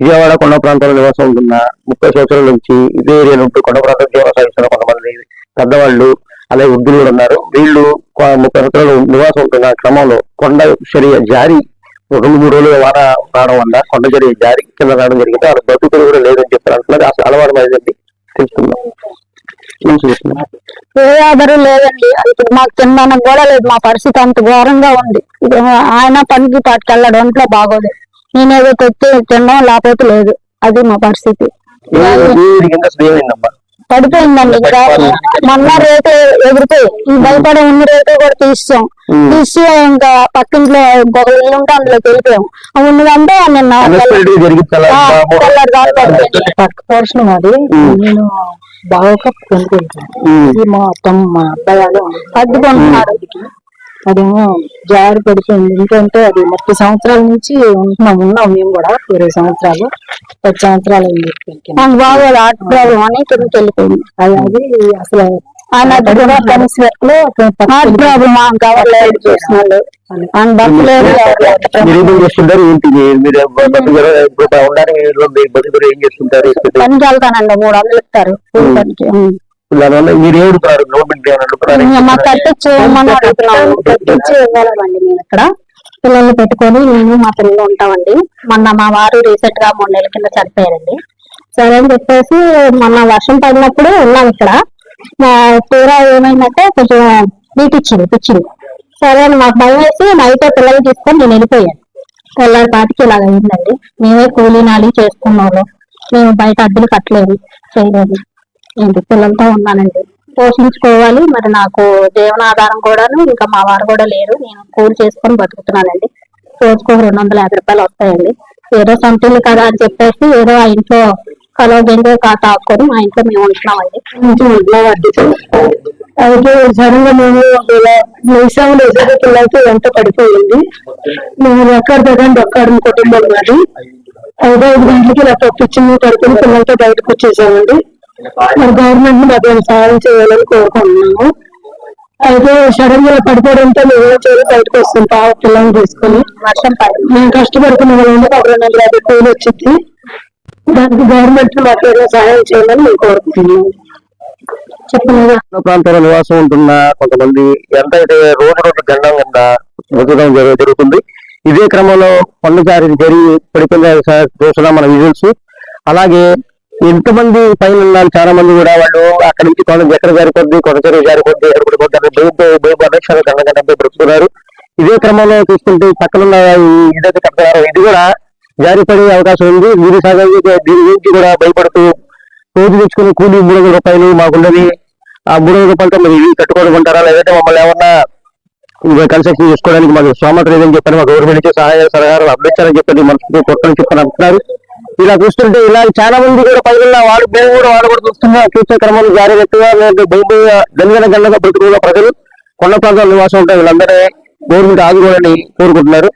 విజయవాడ కొండ ప్రాంతంలో నివాసం ఉంటున్న ముప్పై సంవత్సరాల నుంచి ఇదే ఏరియా నుండి కొండ ప్రాంతం జీవనం సాగిస్తున్న కొంతమంది పెద్దవాళ్ళు అలాగే వృద్ధులు కూడా ఉన్నారు. వీళ్ళు ముప్పై సంవత్సరాలు నివాసం ఉంటున్న క్రమంలో కొండ చర్య జారి రెండు మూడు రోజులు వాన రావడం వల్ల కొండ చర్య జారి కింద రావడం జరిగింది. వాళ్ళ బతుకులు కూడా లేదని చెప్పారు. అంటున్నారు అసలు అలవాటు అయిందండి తెలుసుకుందాం. ఏ ఆధారం లేదండి. మాకు తినడానికి కూడా లేదు. మా పరిస్థితి అంత ఘోరంగా ఉంది. ఆయన పనికి పాటుకెళ్ళాడు ఒంట్లో బాగోలేదు నేనేదో తెచ్చి తినడం లేకపోతే లేదు. అది మా పరిస్థితి. పడిపోయిందండి. మొన్న రేటు ఎగిరిపోయి ఈ భయపడే ఉన్న రేటు కూడా తీసాం తీసి ఇంకా పక్కింట్లో ఇంకొక ఇల్లు ఉంటే అందులోకి వెళ్ళిపోయాం. ఉన్నదంటే నిన్న. పక్క పోర్షన్ అది నేను బాగా కొనుక్కుంటాను. మా అబ్బాయి అడ్డుకుంటున్నారు అదేమో జారి పడిపోయింది. ఎందుకంటే అది ముప్పై సంవత్సరాల నుంచి ఉంటున్నాం ఉన్నాం మేము కూడా ఇరవై సంవత్సరాలు పది సంవత్సరాలు అయింది. ఇక్కడికి. నాకు బాగోదు హార్ట్ ప్రాబ్లం అని కిందకి వెళ్ళిపోయింది. అది అది అసలు హార్ట్ ప్రాబ్లం లేదు పనికి వెళ్తానండి మూడు వందలు ఇస్తారు. పనికి. దానివల్ల మీరు ఏడుతున్నారు గవర్నమెంట్ ఇక్కడ. పిల్లల్ని పెట్టుకొని మేము మా పిల్లలు ఉంటామండి. మొన్న మా వారు రీసెంట్గా మూడు నెలల కింద చనిపోయారండి. సరే అని చెప్పేసి మొన్న వర్షం పడినప్పుడు ఉన్నాం ఇక్కడ. తీరా ఏమైందంటే కొంచెం నీటి ఇచ్చింది పిచ్చింది. సరే అని మాకు భయం వేసి నైట్ పిల్లలు తీసుకొని నేను వెళ్ళిపోయాను. తెల్లారి పాటికి ఇలాగ అయిందండి. మేమే కూలీ నాలి చేసుకున్నాము. మేము బయట అద్దెలు కట్టలేదు. చేయలేదు. ఏంటి పిల్లలతో ఉన్నానండి. పోషించుకోవాలి మరి నాకు జీవనాధారం కూడాను ఇంకా మా వారు కూడా లేరు. నేను కూలి చేసుకొని బతుకుతున్నానండి. రోజుకు రెండు వందల యాభై రూపాయలు వస్తాయండి. ఏదో సంతులు కదా అని చెప్పేసి ఏదో ఆ ఇంట్లో కలవ గింజ కాట ఆపుకొని మా ఇంట్లో మేము ఉంటున్నామండి. అయితే సడన్గా మేము నిమిషంలో వేసే పిల్లలతో ఎంత పడిపోయింది. మేము ఎక్కడ దగ్గర ఒక్కడ కుటుంబం మాది. ఐదు ఐదు గంటలకి ఇలా పప్పించింది పడుకుని పిల్లలతో బయటకు వచ్చేసామండి. మరి గవర్నమెంట్ మాకు సహాయం చేయాలని కోరుకుంటున్నాము. అయితే సడన్గా పడిపోవడంతో మేము చేయాలి బయటకు వస్తాం పాప పిల్లల్ని తీసుకొని. వర్షం మేము కష్టపడుకున్న వాళ్ళంటే ఒక రెండు వందల యాభై కూలి వచ్చింది. దానికి గవర్నమెంట్ మాకు ఏదైనా సహాయం చేయాలని మేము కోరుకుంటున్నాము. ప్రాంతాల్లో నివాసం ఉంటున్న కొంతమంది ఎంత అయితే రోజు రోజు గండం కింద బతకడం జరు- జరుగుతుంది ఇదే క్రమంలో కొండ జారి జరిగి పడిపోయిన చూస్తున్నాం మన విజువల్స్ అలాగే ఎంతమంది పైన ఉన్నారు? చాలా మంది కూడా వాళ్ళు అక్కడ నుంచి కొంత ఎక్కడ జారిపోద్ది కొంత చెరువు జారిపోద్ది ఎక్కడ పడిపోతారు భయంతో భయపడక్షాలు గండ బ్రతుకుతున్నారు. ఇదే క్రమంలో చూసుకుంటే పక్కన ఇదైతే కట్టుకున్నారు ఇది కూడా జారిపడే అవకాశం ఉంది. వీరి సాగం దీని గురించి కూడా భయపడుతూ రోజు తెచ్చుకుని కూలి మూడు వందల రూపాయలు మాకున్నది ఆ మూడు వందల రూపాయలతో మరి ఇవి కట్టుకోవడం ఉంటారా లేదంటే మమ్మల్ని ఏమన్నా కన్స్ట్రక్షన్ చేసుకోవడానికి మాకు స్తోమత లేదని చెప్పని మా గవర్నమెంట్ సహాయ సలహాలు అందించాలని చెప్పి మనసు కొట్టని చెప్పని అంటున్నారు ఇలా చూస్తుంటే ఇలా చాలా మంది కూడా పైన వాడు మేము కూడా వాడు కూడా చూస్తున్నా చూసే క్రమంలో జాగ్రత్తగా లేదు భూమి గంగన గంగగా బ్రతుకున్న ప్రజలు కొండ ప్రాంతాల నివాసం ఉంటే వీళ్ళందరూ గవర్నమెంట్ ఆదుకోవాలని కోరుకుంటున్నారు.